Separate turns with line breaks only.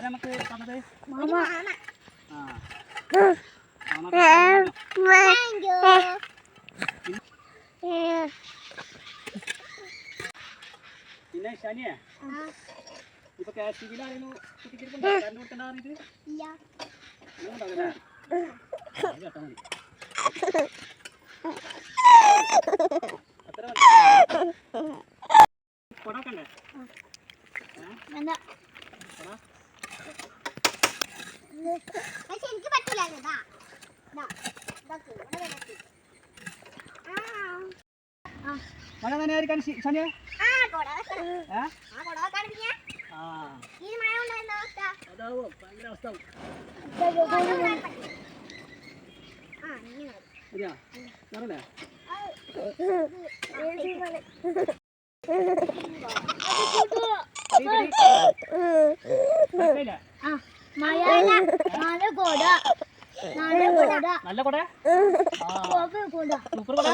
ആരാ നമുക്ക് തന്നത് പിന്നെ ശനിയെ? ഇപ്പൊ കാശ്മീരിലായിരുന്നു കുട്ടിക്കിരിക്കണ്ടോ കണ്ടു കൊടുക്കണ്ട പറഞ്ഞിട്ട്? അത്ര കൊടക്കണ്ടേ കൊടാ?
പക്ഷെ എനിക്ക് പറ്റില്ലായിരുന്നു ഇതാ.
മഴ നനയായിരിക്കാൻ സനിയ
ആ. നല്ല കൊട.
സൂപ്പർ കൊട.